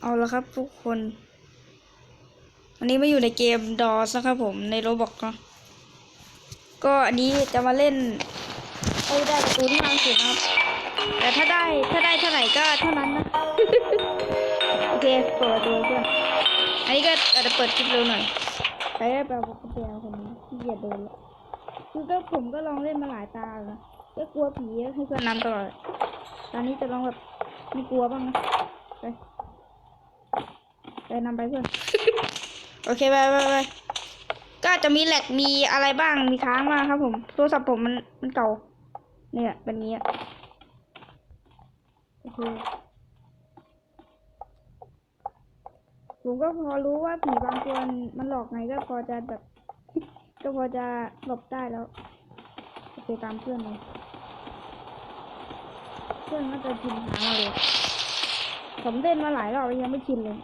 เอาละครับทุกคนวันนี้มาอยู่ในเกมดอสนะครับผมในโรบอกเนาะก็อันนี้จะมาเล่นเอาได้ประตูที่มากสุดนะครับ แต่ถ้าได้ถ้าได้เท่าไหร่ก็เท่านั้นนะ โอเคเปิดประตูเพื่อนอันนี้ก็อาจจะเปิดคลิปเร็วหน่อยไปได้แปลว่าคนเดียวคนนี้ที่เหยียดเดินละคือก็ผมก็ลองเล่นมาหลายตาแล้วนะก็กลัวผีให้เพื่อนนำตลอดตอนนี้จะลองแบบไม่กลัวบ้างนะไป ไปนำไปเพื่อนโอเคไปไปไปก็จะมีแหลกมีอะไรบ้างมีค้างมากครับผมโทรศัพท์ผมมันมันเก่า เนี่ยเป็นนี้อะโอเคผมก็พอรู้ว่าผีบางตัวมันหลอกไงก็พอจะแบบ ก็พอจะหลบได้แล้วโอเคตามเพื่อนเลยเพื่อนน่าจะชินหามาเลยผมเล่นมาหลายรอบยังไม่ชินเลย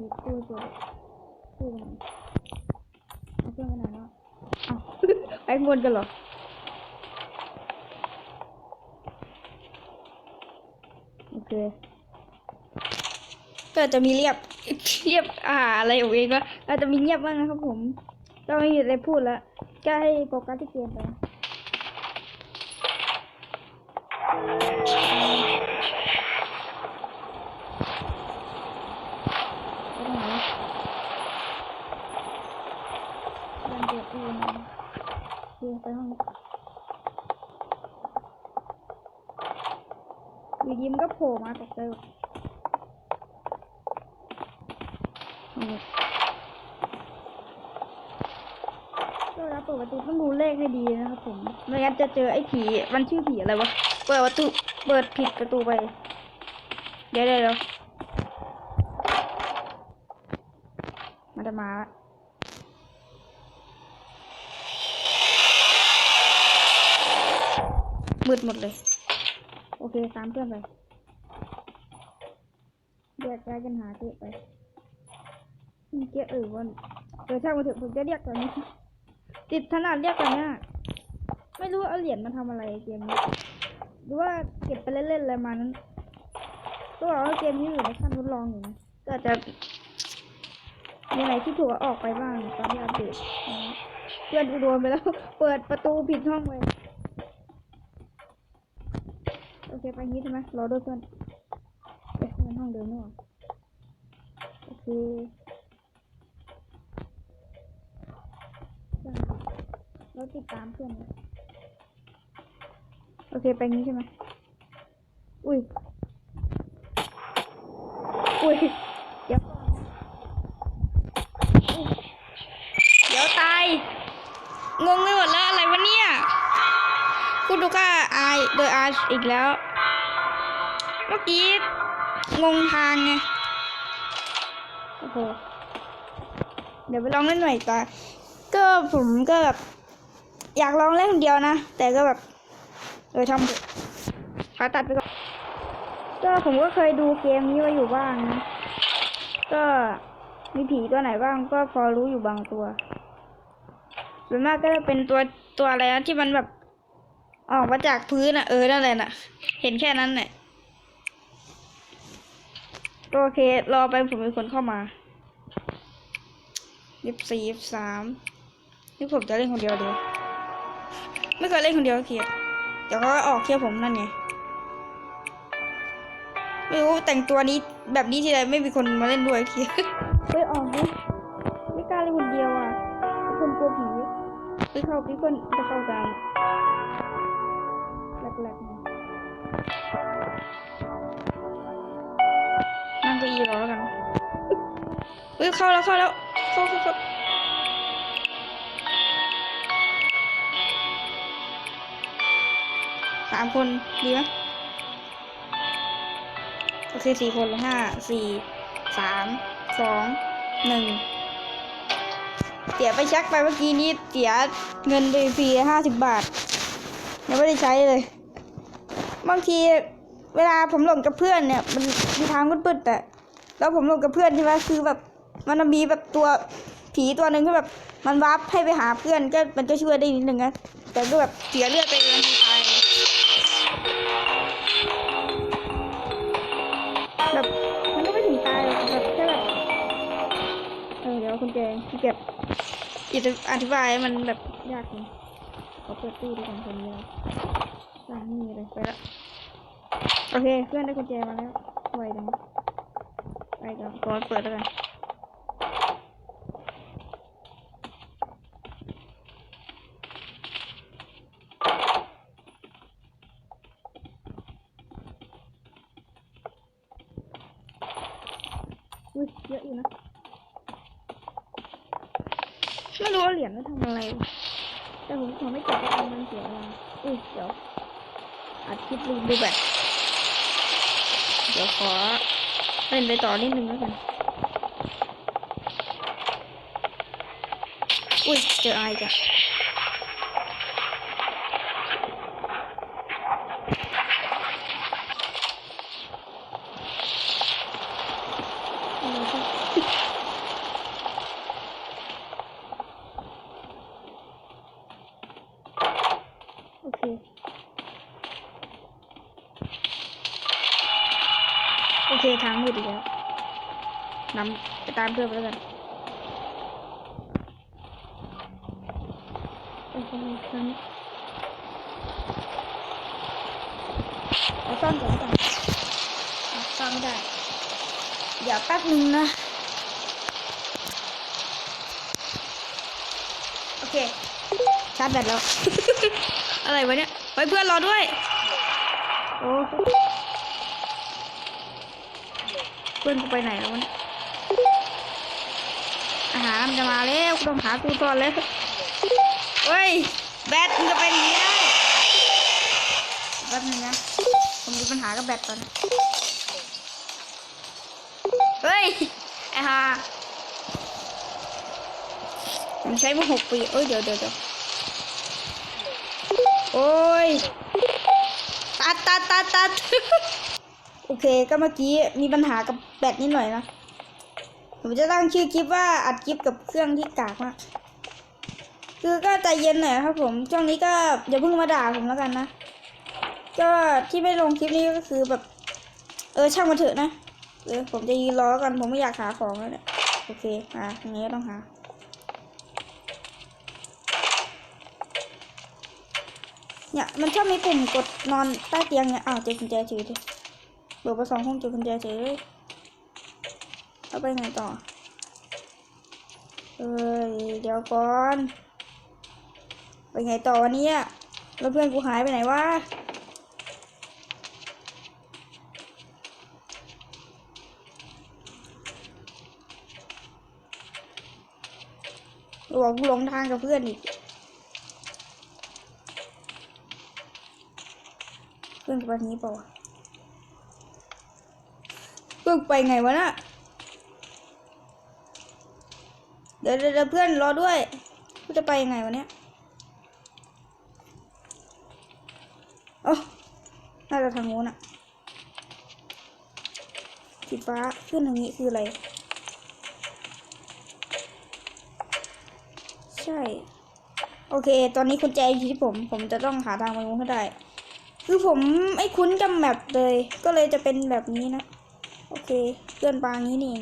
มีตู้ตัวตู้ไหนเอาเพื่อนไปไหนแล้วอ้าวไปข้างบนกันเหรอโอเคก็จะมีเรียบเรียบอ่าอะไรของเองก็อาจจะมีเงียบบ้างนะครับผมก็ไม่มีอะไรพูดล้วก็ให้โฟกัสที่เกมไปนะไปตรงไหนวะเดินเปิดตู้นะโอเคไปห้องอยู่ดีมันก็โผล่มาตกใจหมดเอาเลยก็เวลาเปิดประตูต้องดูเลขให้ดีนะครับผมไม่งั้นจะเจอไอ้ผีมันชื่อผีอะไรวะเปิดประตูเปิดผิดประตูไป เดี๋ยวเดี๋ยวเดี๋ยวมันจะมาละมืดหมดเลย โอเคตามเพื่อนไปแยกย้ายกันหาเจ๊ไปมีเจ๊เออวันเออช่างมาเถอะผมจะเรียกตัวนี้ ติดถนัดเรียกตัวเนี้ยไม่รู้เอาเหรียญมาทำอะไรเกมนี้หรือว่าเก็บไปเล่นๆอะไรมานั้นก็บอกว่าเกมนี้อยู่ในขั้นทดลองอยู่นะก็จะมีอะไรที่ถูกออกไปบ้างตอนที่อัปเดตเพื่อนกูโดนไปแล้ว เปิดประตูผิดห้องไปโอเค ไปงี้ใช่ไหมรอด้วยเพื่อนเอ๊ะมันห้องเดิมนี่หว่าโอเคได้เรา ติดตามเพื่อนโอเค ไปงี้ใช่ไหมอุ้ย อุ้ยเดี๋ยวก่อนเดี๋ยวตาย งงไปหมดแล้วอะไรวะเนี่ย คุณดูก้าอายโดยอาอีกแล้ว เมื่อกี้ งงทางไง โอ้โห เดี๋ยวไปลองเล่นใหม่ตาก็ผมก็แบบ อยากลองเล่นคนเดียวนะ แต่ก็แบบเออทำเถอะขาตัดไปก่อน ก็ผมก็เคยดูเกมนี้มาอยู่บ้างนะ ก็มีผีตัวไหนบ้างก็พอรู้อยู่บางตัว ส่วนมากก็จะเป็นตัวตัวอะไรนะที่มันแบบ ออกมาจากพื้นอะเออนั่นแหละน่ะเห็นแค่นั้นแหละก็โอเค รอไปผมมีคนเข้ามายี่สิบสี่ยี่สิบสามนี่ผมจะเล่นคนเดียวเดียว ไม่เคยเล่นคนเดียวเคียเดี๋ยวเขาก็ออกเคียผมนั่นไงไม่รู้แต่งตัวนี้แบบนี้ทีไรไม่มีคนมาเล่นด้วยทีเฮ้ยออกดิไม่กล้าเล่นคนเดียวอะเป็นคนกลัวผีไปเข้าพี่คนจะเข้ากันแรกๆนะนั่งเก้าอี้รอแล้วกันเฮ้ยเข้าแล้วเข้าแล้วเข้าเข้าเข้า สามคนดีไหมโอเคสี่คนห้าสี่สามสองหนึ่งเสียไปชักไปเมื่อกี้นี้เสียเงินไปฟรีห้าสิบบาทยังไม่ได้ใช้เลย บางทีเวลาผมหลงกับเพื่อนเนี่ย มันมีทางมืดๆแต่แล้วผมหลงกับเพื่อนใช่ไหมคือแบบมันมีแบบตัวผีตัวหนึ่งที่แบบ มันวาร์ปให้ไปหาเพื่อนก็มันก็ช่วยได้นิดนึงนะแต่ก็แบบเสียเลือดไปเลย คุณแจงที่เก็บอธิบายมันแบบยากจริงขอเปิดตู้ดีกว่าคนเดียวสางนี่เลยไปละโอเคเพื่อนได้กุญแจมาแล้วไวจังไปก่อนขอเปิดแล้วกันอุ้ยเยอะอยู่นะ ไม่รู้ว่าเหรียญมันทำอะไร แต่ผมขอไม่เก็บเพราะมันเสียเวลาอุ้ยเดี๋ยวอัดคลิปลืมดูแบบ เดี๋ยวขอเล่นไปต่อนิดนึงแล้วกัน อุ้ยเจอไอจ้ะ เอาซ่อนก่อนก่อนอะซ่อนไม่ได้ เดี๋ยวแป๊บนึงนะ โอเค ชาร์จแบตแล้ว อะไรวะเนี่ยไปเพื่อนรอด้วย โอ้เพื่อนกูไปไหนแล้ววะเนี่ยอาหารมันจะมาแล้วกูต้องหากูก่อนแล้วเฮ้ย แบตมันจะไปอย่างนี้ได้แป๊บนึงนะผมมี ปัญหากับแบตก่อนเฮ้ย ไอ้ห่าผมใช้มาหกปีเอ้ย เดี๋ยวเดี๋ยวเดี๋ยวโอ้ย ตัดตัดตัดตัดโอเค ก็เมื่อกี้มีปัญหากับแบตนิดหน่อยนะ ผมจะตั้งชื่อคลิปว่าอัดคลิปกับเครื่องที่กากมากคือก็ใจเย็นหน่อยครับผม ช่วงนี้ก็อย่าเพิ่งมาด่าผมแล้วกันนะ ก็ที่ไม่ลงคลิปนี้ก็คือแบบ เออช่างมาเถอะนะเออผมจะยืนรอแล้วกันผมไม่อยากหาของแล้วเนี่ยโอเคหาอย่างนี้ต้องหาเนี่ยมันชอบมีปุ่มกดนอนใต้เตียงเนี่ยอ้าวเจอกุญแจเฉยดิเบิกไประสองห้องเจอกุญแจเฉยเลยเอาไปไงต่อเอ้ยเดี๋ยวก่อน ไปไงต่อวันนี้แล้วเพื่อนกูหายไปไหนวะ หลวกูหลงทางกับเพื่อนอีกเพื่อนกูไปนี้เปล่าวเพื่อนไปไงวะน่ะเดี๋ยวเดี๋ยวเดี๋ยวเพื่อนรอด้วยกูจะไปยังไงวะเนี่ยโอ้น่าจะทางโน้นอะสีฟ้าขึ้นทางนี้คืออะไร ช่ โอเค ตอนนี้คุณแจอยู่ที่ผม ผมจะต้องหาทางไปงูให้ได้ คือผมไม่คุ้นกับแมปเลย ก็เลยจะเป็นแบบนี้นะ โอเคเพื่อนปางนี้นี่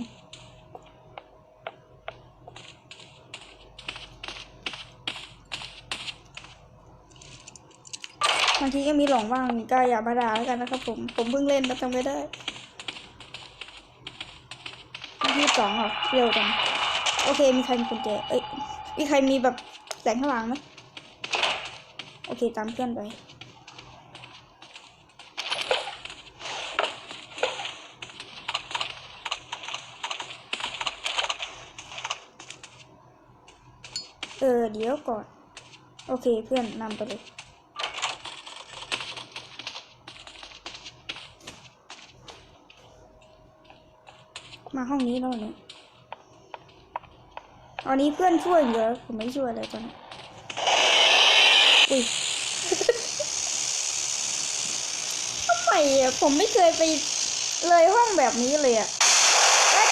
บางทีก็มีหลงบ้างก็อย่ามาด่าแล้วกันนะครับผม ผมเพิ่งเล่นแล้วจำไม่ได้วันที่สองเหรอเร็วจังโอเคมีใครมีกุญแจเอ้ย มีใครมีแบบแสงข้างหลังไหมโอเคตามเพื่อนไปเออเดี๋ยวก่อน โอเคเพื่อนนำไปเลยมาห้องนี้แล้วเนี่ย อนนี้เพื่อนช่วยเยอะผมไม่ช่วยเลยตอนนี้อุ้ยทำไมอะผมไม่เคยไปเลยห้องแบบนี้เลยอะ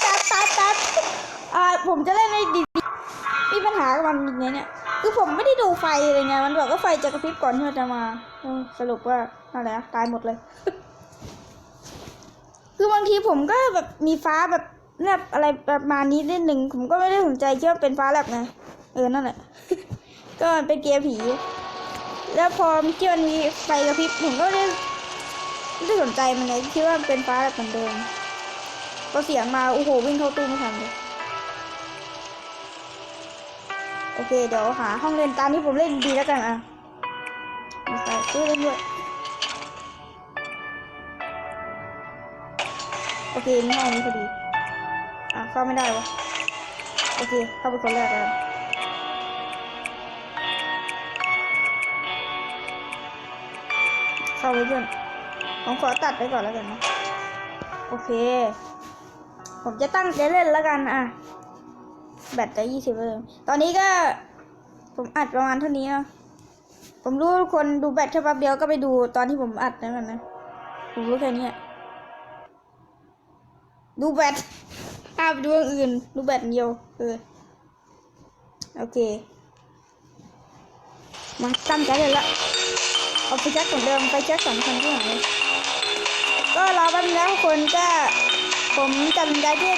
ตัดตัดตัดอ่าผมจะเล่นในดีมีปัญหากับมันอย่างเงี้เนี่ยคือผมไม่ได้ดูไฟเลยไงมันบอกว่าไฟจะกระพริบก่อนที่จะมาสรุปว่าอะไรนะตายหมดเลย คือบางทีผมก็แบบมีฟ้าแบบ แลบอะไรประมาณนี้นิดหนึ่งผมก็ไม่ได้สนใจคิดว่าเป็นฟ้าแลบไงเออนั่นแหละ ก็มันเป็นเกมผี แล้วพอที่มันมีไฟกระพริบผมก็ไม่ได้ไม่ได้สนใจมันเลยคิดว่าเป็นฟ้าแลบเหมือนเดิมพอเสียงมาโอ้โหวิ่งเข้าตู้ไม่ทันเลยโอเคเดี๋ยวหาห้องเล่นตามที่ผมเล่นดีแล้วกันอะมีไฟตู้เล่นด้วยโอเคนี่ห้องนี้พอดี อะเข้าไม่ได้วะโอเคเข้าไปคนแรกเลยเข้าไปเพื่อนผมขอตัดไปก่อนแล้วกันนะโอเค ผมจะตั้งใจเล่นแล้วกันอะแบตจะยี่สิบเลยตอนนี้ก็ ผมอัดประมาณเท่านี้นะผมรู้ทุกคนดูแบตแค่แป๊บเดียวก็ไปดูตอนที่ผมอัดนั่นแหละนะ ผมรู้แค่นี้ดูแบต ภาพดูอย่างอื่นดูแบตเดียวเออโอเคมาตั้งใจเลยละเอาไปแจ็คเหมือนเดิมไปแจ็คสองคันที่ไหลังเลยก็รอแป๊บนึงนะทุกคนก็ผมจำใจที่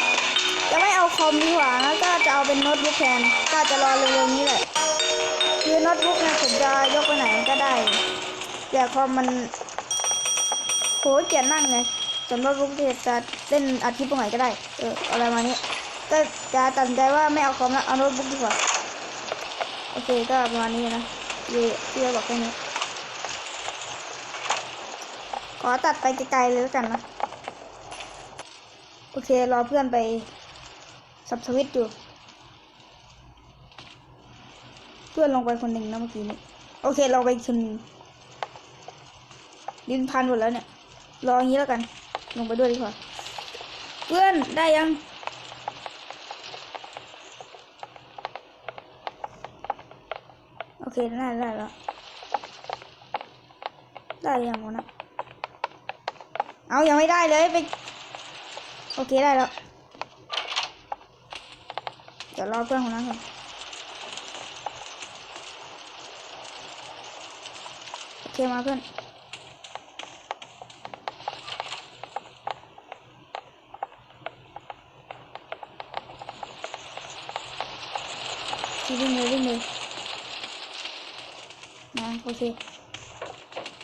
จะไม่เอาคอมดีกว่าแล้วก็จะเอาเป็นโน้ตบุ๊กแทนก็จะรอเร็วๆนี้แหละคือโน้ตบุ๊กเนี่ยผมจะยกไปไหนก็ได้แต่คอมมันโหเกียดนั่งไง สำหรับลูกเทศจะเล่นอาทิตย์ตรงไหนก็ได้ เอออะไรมานี้ก็จะตัดใจว่าไม่เอาคอมแล้วเอาโน้ตบุ๊กดีกว่า โอเคก็ประมาณนี้นะที่ที่เราบอกแค่นี้ ขอตัดไปไกลๆเลยแล้วกันนะ โอเครอเพื่อนไปสับสวิตอยู่ เพื่อนลงไปคนหนึ่งนะเมื่อกี้นี้ โอเคเราไปคนหนึ่งดินพันหมดแล้วเนี่ย รออย่างนี้แล้วกัน ลงไปด้วยดีกว่า เพื่อนได้ยัง โอเคได้ได้แล้ว ได้ยังวะนะ เอายังไม่ได้เลยไป โอเคได้แล้ว เดี๋ยวรอเพื่อนของนั้นก่อนโอเคมาเพื่อน วิ่งเลยวิ่งเลยนะ โอเค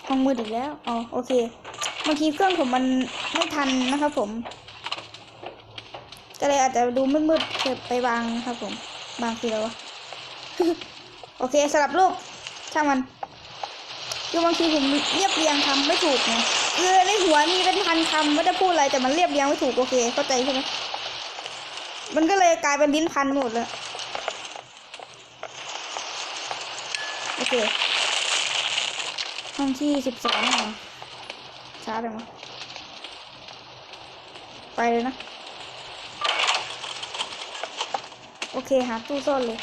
ห้องมืดอีกแล้วอ๋อโอเคบางทีเครื่องผมมันไม่ทันนะครับผม ก็เลยอาจจะดูมืดๆเกิดไปบางครับผม บางคือแล้ววะโอเคสลับรูปช่างมันคือบางทีผมเรียบเรียงคำไม่ถูกไงคือในหัวมีเป็นพันคำไม่ได้พูดอะไรแต่มันเรียบเรียงไม่ถูกโอเคเข้าใจใช่ไหมมันก็เลยกลายเป็นลิ้นพันหมดเลยโอเค องที่สิบสองเหรอช้าไปมั้งไปเลยนะ โอเค หาตู้ซ่อนเลย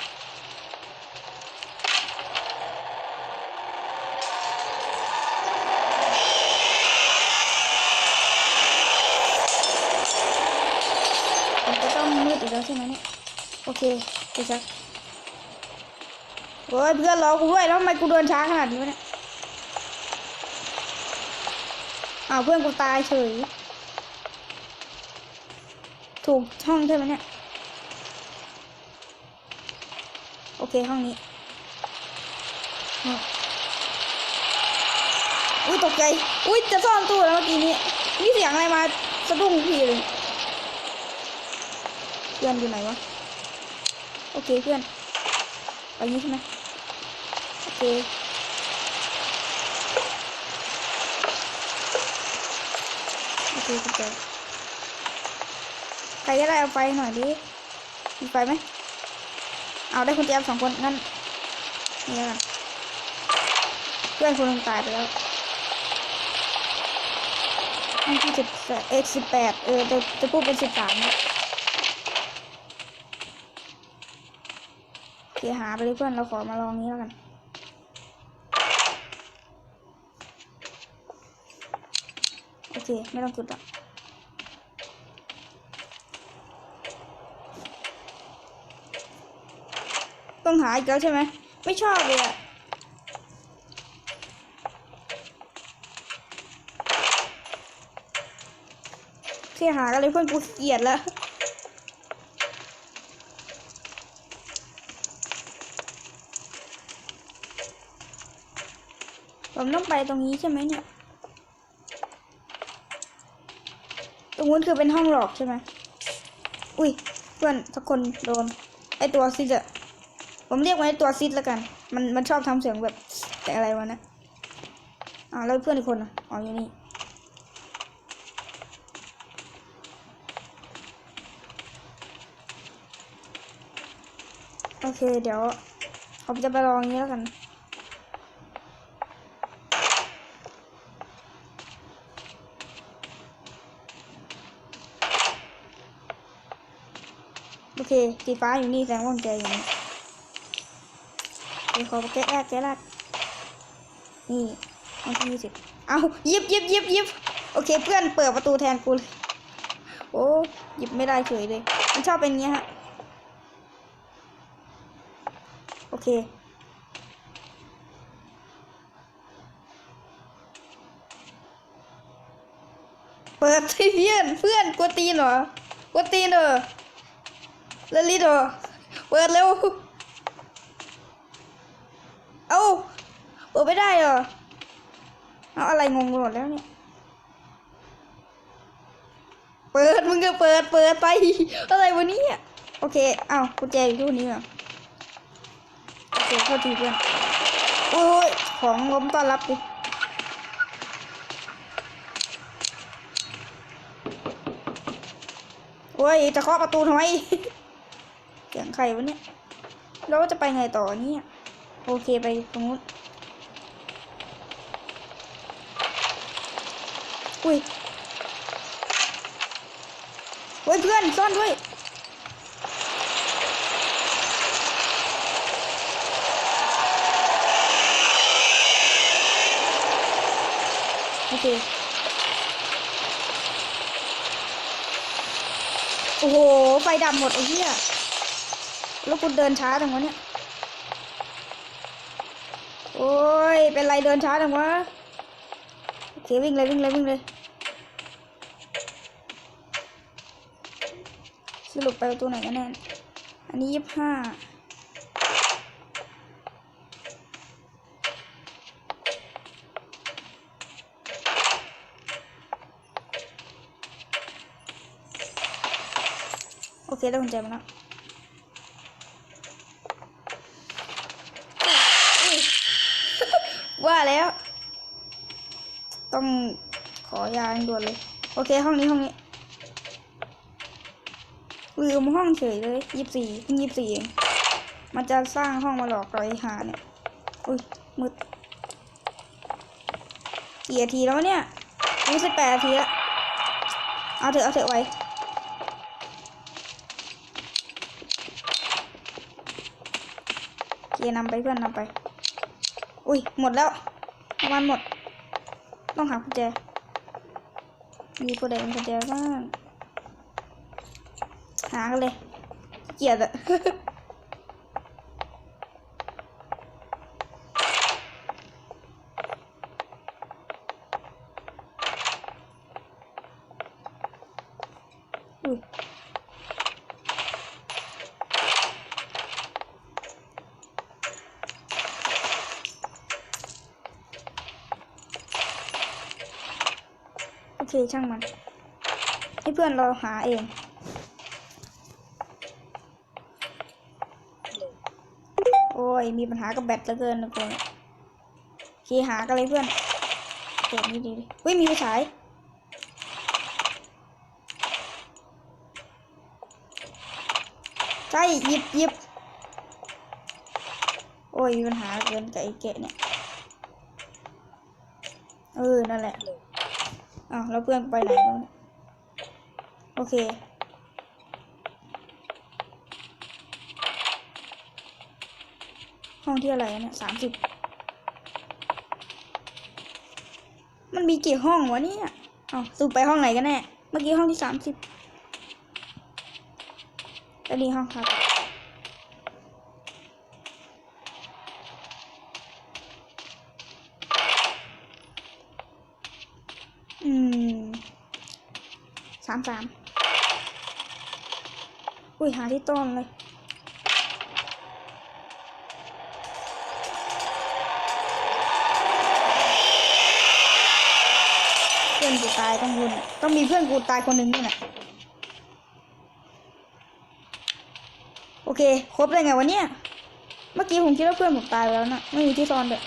มันก็ต้องมืดอีกแล้วใช่ไหมเนี่ย โอเคไปชักโอ้ยเพื่อนรอกูด้วย แล้วทำไมกูเดินช้าขนาดนี้วะเนี่ย อ้าวเพื่อนกูตายเฉย ถูกห้องใช่ไหมเนี่ย โอเคห้องนี้ อุ้ยตกใจ อุ้ยจะซ่อนตู้แล้วเมื่อกี้นี้มีเสียงอะไรมาสะดุ้งทีเลย เพื่อนอยู่ไหนวะ โอเคเพื่อนไปนี้ใช่ไหมโอเค โอเคเข้าใจใครก็ได้เอาไฟหน่อยดิมีไฟไหมเอาได้คนเดียสองคนงั้นนี่ล้วกันเพื่อนคนนึงตายไปแล้วห้องที่สิบเอ็กสิบแปดเออจะจะพูดเป็นสิบสามนะโอเคหาไปเลยเพื่อนเราขอมาลองนี้แล้วกัน โอเค ไม่ต้องจุดอะต้องหาอีกแล้วใช่ไหม ไม่ชอบเลยอะเคหากันเลยเพื่อนกูเกลียดแล้วผมต้องไปตรงนี้ใช่ไหมเนี่ย ตรง นู้นคือเป็นห้องหลอกใช่ไหมอุ้ยเพื่อนสักคนโดน ไอตัวซิดอะผมเรียกมันไอตัวซิดแล้วกัน มันมันชอบทำเสียงแบบแต่อะไรวะนะอ่าแล้วเพื่อนอีกคนอะอ๋ออยู่นี่โอเค เดี๋ยวผมจะไปลองนี้แล้วกัน อเคสีฟ้าอยู่นี่แสดงว่ากุญแจอยู่นี่เดี๋ยวขอแกะแรกแกะแรกนี่ห้องที่ยี่สิบเอายิบยิบยิบยิบโอเค เพื่อนเปิดประตูแทนกูเลยโอ้หยิบไม่ได้เฉยเลย มันชอบเป็นเงี้ยฮะ โอเคเปิดสิเพื่อนเพื่อนกวตีนเหรอกวตีนเหรอ เลลิดเหรอเปิดเร็ว เอ้าเปิดไม่ได้เหรอเอาอะไรงงหมดแล้วเนี่ย เปิดมึงก็เปิดเปิดไป อะไรวะเนี่ยโอเค เอ้ากุญแจอยู่ที่นี้เหรอโอเคเข้าทีเพื่อนโอ้ย ของล้มต้อนรับดิโอ้ย จะเคาะประตูทำไม ใครวะเนี่ยแล้วจะไปไงต่อเนี่ยโอเคไปตรงนู้นอุ้ยโอ้ยเพื่อนซ่อนด้วยโอเคโอ้โห ไฟดับหมดไอ้เหี้ย แล้วกูเดินช้าจังวะเนี่ย โอ้ย เป็นไรเดินช้าจังวะโอเควิ่งเลยวิ่งเลยวิ่งเลย สรุปไปประตูไหนกันแน่ อันนี้ยี่ห้าโอเคได้กุญแจมาแล้วอุ๊ย ว่าแล้ว ต้องขอยาด่วนเลย โอเค ห้องนี้ห้องนี้ลืมห้องเฉยเลยยี่สี่เพิ่งยี่สี่เองมันจะสร้างห้องมาหลอกเราไอ้หาเนี่ย อุ้ยมืดกี่นาทีแล้วเนี่ยยี่สิบแปดนาทีล้วเอาเถอะเอาเถอะไว้โอเคนำไปเพื่อนนำไป อุ้ยหมดแล้วมันหมด ต้องหากุญแจ มีผู้ใดมีกุญแจบ้างหากันเลย เกลียดอะ ช่างมัน ให้เพื่อนเราหาเอง โอ้ย มีปัญหากับแบตเหลือเกินนะคนโอเคหากันเลยเพื่อนเปิดนี่ดีดิเฮ้ย มีไฟฉายใช่หยิบหยิบโอ้ยมีปัญหาเกินกับไอ้แกะเนี่ย เออ นั่นแหละ อ้าวแล้วเพื่อนไปไหนแล้วเนี่ยโอเค ห้องที่อะไรเนี่ยสามสิบมันมีกี่ห้องวะเนี่ยอ้าวสูไปห้องไหนกันแน่ เมื่อกี้ห้องที่สามสิบแล้วนี่ห้องครับ สามอุ้ยหาที่ต้อนเลย เพื่อนกูตายต้องคุณต้องมีเพื่อนกูตายคนหนึ่งนี่แหละโอเค ครบเลยไงวะเนี่ยเมื่อกี้ผมคิดว่าเพื่อนผมตายไปแล้วนะไม่มีที่ซ่อนเลย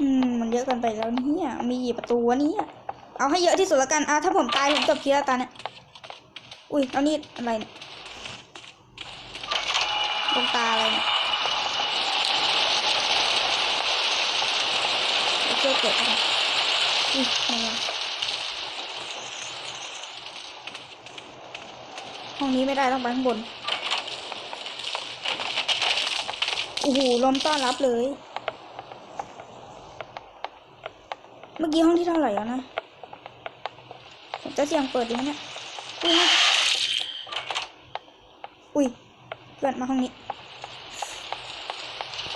อืม มันเยอะเกัน ไปแล้วเนี่ยมีกี่ประตูวะเนี่ยเอาให้เยอะที่สุดละกันอะถ้าผมตายผมจบคลิปแล้วตาเนี่ยอุ้ยเอานี่อะไรเนี่ยลงตาอะไรเนี่ยเคเกิดอะไรอุ้ยอะไรห้องนี้ไม่ได้ต้องไปข้างบนโอ้โหลมต้อนรับเลย เมื่อกี้ห้องที่เท่าไหร่แล้วนะผมจะเสียงเปิดดีไหมเนี่ยอุ้ยอุ้ยเพื่อนมาห้องนี้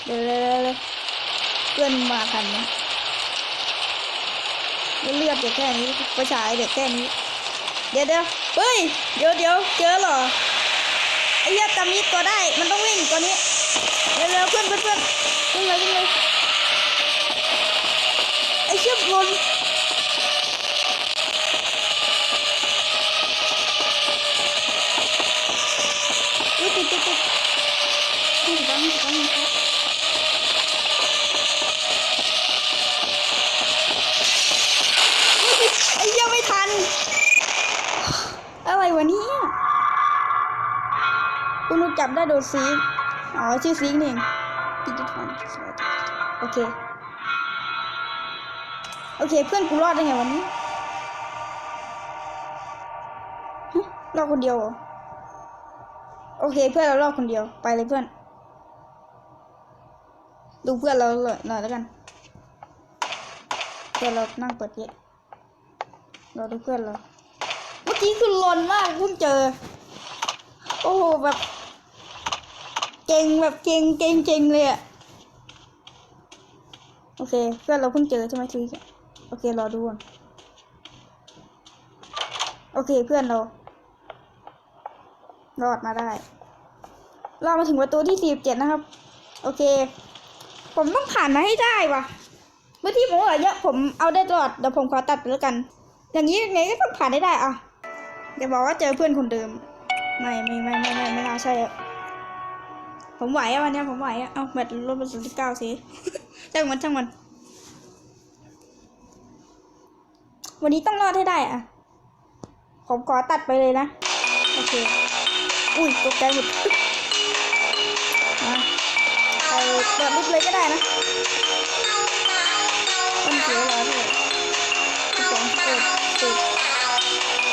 เดี๋ยวเร็วๆเพื่อนมาทันไหมเลือดเด็กแค่นี้ประชายเด็กแค่นี้ เดี๋ยวเดี๋ยวเฮ้ยเดี๋ยวเดี๋ยวเจอเหรอไอ้เหี้จำมิดตัวได้มันต้องวิ่งตัวนี้เร็วๆเพื่อนเพื่อนเพื่อนวิ่งเลยวิ่งเลย เชี่ยบนอุ้ยติดติดติดนี่ติดบ้างนี่ติดบ้างครับไอ้ยังไม่ทัน อะไรวะเนี่ยคุณรู้จับได้โดนซีกอ๋อชื่อซีกนี่เองติดติดฟันโอเค โอเค เพื่อนกูรอดได้ไงวันนี้ฮะรอดคนเดียวเหรอโอเค เพื่อนเรารอดคนเดียวไปเลยเพื่อน ดูเพื่อนเราหน่อยแล้วกันเพื่อนเรานั่งเปิดเยอะเราดูเพื่อนเราเมื่อกี้คือลนมากเพิ่งเจอ โอ้โหแบบเก่งแบบเก่งเก่งเก่งเลยอะโอเค เพื่อนเราเพิ่งเจอใช่ไหมทีนี้ โอเค รอดูก่อนโอเคเพื่อนเรา รอดมาได้ รอดมาถึงประตูที่สี่สิบเจ็ดนะครับ โอเค ผมต้องผ่านมาให้ได้วะเมื่อที่ผมบอเยอะผมเอาได้ตลอดเดี๋ยวผมขอตัดไปแล้วกัน อย่างนี้ยังไงก็ต้องผ่านได้ได้อะอย่าบอกว่าเจอเพื่อนคนเดิม ไม่ไม่ไม่ไม่ไม่ไม่น่าใช่อะผมไหวอะวันนี้ผมไหวอะเอาแบตลดไปสิบเก้าสิช่างมันช่างมัน วันนี้ต้องรอดให้ได้อะผมขอตัดไปเลยนะ โอเค อุ้ยตกใจหมดมาไปเปิดลิฟเลยก็ได้นะต้นเสียเวลาด้วยวสองเปิดปิด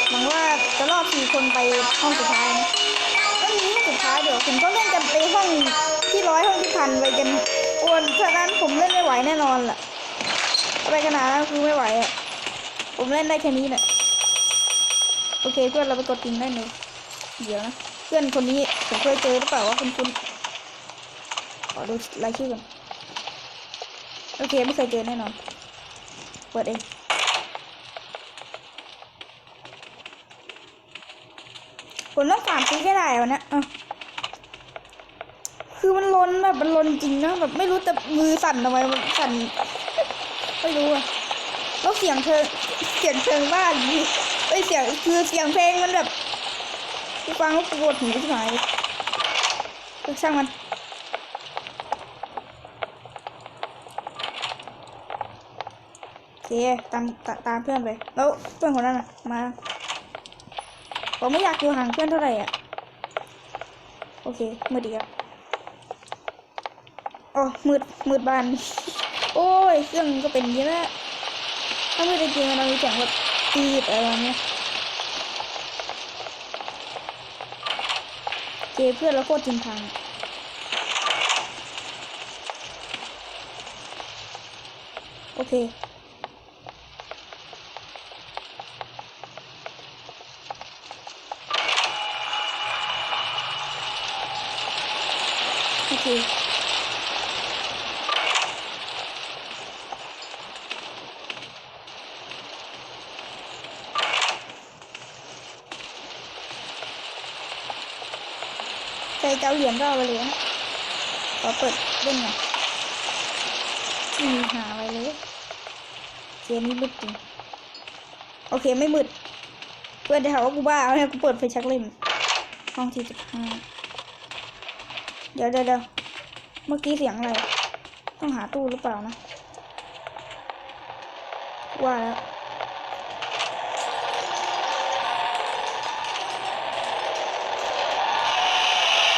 หวังว่าจะรอดสี่คนไปห้องสุดท้ายนะไม่มีห้องสุดท้ายเดี๋ยวผมก็เล่นกันไปห้องที่ร้อยห้องที่พันไปกันอ้วนเพราะนั้นผมเล่นไม่ไหวแน่นอนล่ะไปขนาดนั้นคือไม่ไหวอะ ผมเล่นได้แค่นี้แหละโอเคเพื่อนเราไปกดติงได้เลยเดี๋ยวนะเพื่อนคนนี้ผมเคยเจอหรือเปล่าว่าคุณคุณขอดูรายชื่อก่อนโอเคไม่เคยเจอแน่นอนเปิดเองผมต้องสามปีก็ได้วันนี้อะคือมันลนแบบมันลนจริงนะแบบไม่รู้จะมือสั่นทำไมมันสั่นไม่รู้อะ แล้วเสียงเธอเสียงเพลงบ้านนี่ไอเสียงคือเสียงเพลงมันแบบฟังแล้วปวดหูที่ไหนช่างมันโอเคตามตาตามเพื่อนไปแล้วเพื่อนคนนั้นมาผมไม่อยากอยู่ห่างเพื่อนเท่าไหร่อะโอเคมืดอีกแล้วโอ้มืดมืดบาน โอ้ยเครื่องก็เป็นอย่างนี้แหละ ถ้ามืดจริงๆมันมีเสียงแบบตีดอะไรแบบเนี้ยเคเพื่อนเราโคตรจริงทางโอเคโอเค รจะเอาเหรียญก็เอาไปเลยนะขอเปิดเล่นหน่อยมีหาอะไรเลยเกมนี้มืดจริงโอเคไม่มืดเพื่อนจะถามว่ากูบ้าเอาเนี่ยกูเปิดไฟชักเล่นห้องที่สิบห้าเดี๋ยวเดี๋ยวเดี๋ยวเมื่อกี้เสียงอะไร ต้องหาตู้หรือเปล่านะ ว่าแล้ว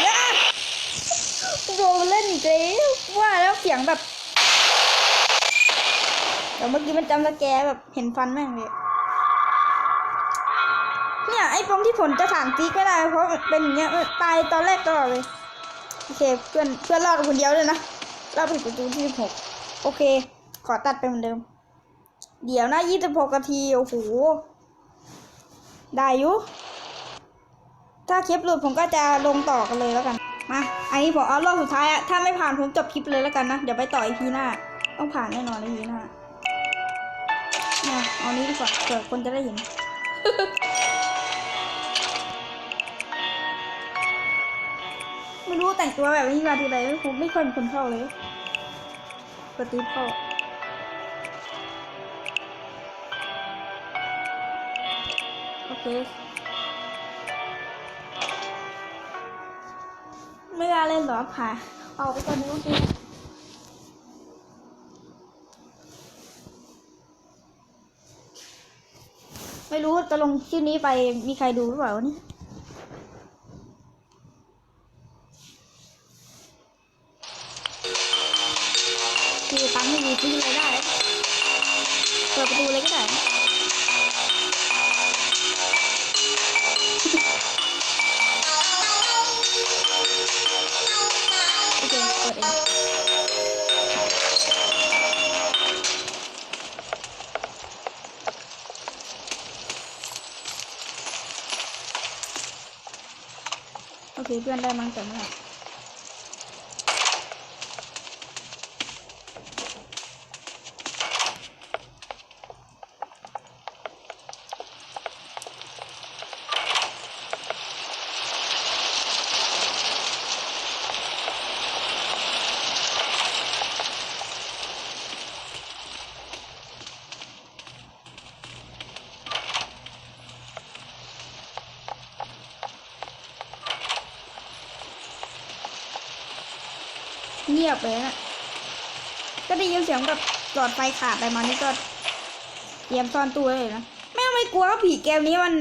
ย่าโดนเล่นอีกแล้วว่าแล้วเสียงแบบ แต่เมื่อกี้มันจำสแกร์แบบเห็นฟันแม่งเลยเนี่ยไอ้ปมที่ผลจะถามติ๊กไม่ได้เพราะเป็นอย่างเงี้ยตายตอนแรกตลอดเลยโอเคเพื่อนเพื่อนรอดคนเดียวเลยนะรอดไปประตูที่สิบหกโอเค ขอตัดไปเหมือนเดิม เดี๋ยวนะยี่สิบหกนาทีโอ้โหได้อยู่ถ้าคลิปหลุดผมก็จะลงต่อกันเลยแล้วกันมาอันนี้ผมเอารอบสุดท้ายอะถ้าไม่ผ่านผมจบคลิปเลยแล้วกันนะเดี๋ยวไปต่ออีพีหน้า ต้องผ่านแน่นอนอีพีหน้า เนี่ยเอานี้ดีกว่าเผื่อคนจะได้เห็นไม่รู้แต่งตัวแบบนี้มาทีไรผมไม่ค่อยมีคนเข้าเลยกดตีบเข้าโอเคไม่กล้าเล่นหรอผ่าเอาไปก่อนนู้นดิ ไม่รู้จะลงคลิปนี้ไปมีใครดูหรือเปล่าเนี่ย เงียบเลยนะก็ได้ยินเสียงแบบหลอดไฟขาดอะไรมานี่ก็เตรียมซ่อนตู้ไว้เลยนะไม่ต้องไปกลัวว่าผีเกมนี้มัน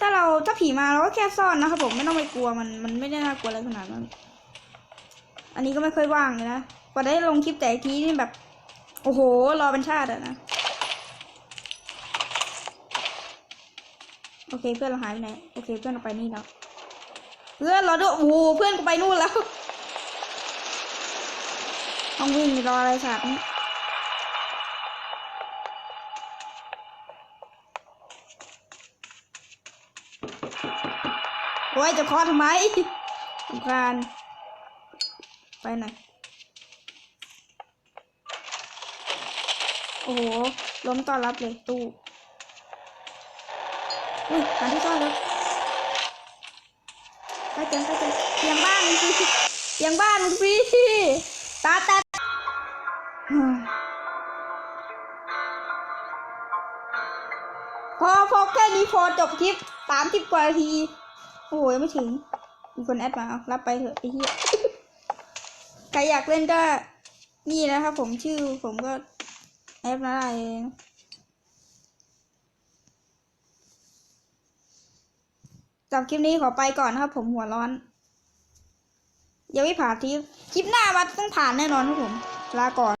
ถ้าเราถ้าผีมาเราก็แค่ซ่อนนะครับผมไม่ต้องไปกลัวมันมันไม่ได้น่ากลัวอะไรขนาดนั้นอันนี้ก็ไม่ค่อยว่างเลยนะพอได้ลงคลิปแต่ทีนี่แบบ โอ้โห รอเป็นชาติอะนะโอเคเพื่อนเราหายไปไหนโอเคเพื่อนเราไปนี่แล้วเพื่อนเราด้วยโอ้โหเพื่อนกูไปนู่นแล้ว ต้องวิ่งรออะไรฉากนี้โอ้ยจะคอทำไมสำคาญไปไหนโอ้โห ล้มต้อนรับเลยตู้อุ้ยหาที่ซ่อนแล้วใกล้เตียงใกล้เตียงเตียงบ้านมึงสิเตียงบ้านมึงสิตาตา พอจบคลิปสามสิบกว่านาที โอ้โหยังไม่ถึง มีคนแอดมาเอารับไปเถอะไอ้เหี้ยใครอยากเล่นก็ นี่นะครับผมชื่อผมก็แอดมาได้เลยนะสำหรับคลิปนี้ขอไปก่อนนะครับผมหัวร้อน ยังไม่ผ่านทีคลิปหน้ามาต้องผ่านแน่นอนครับผม ลาก่อน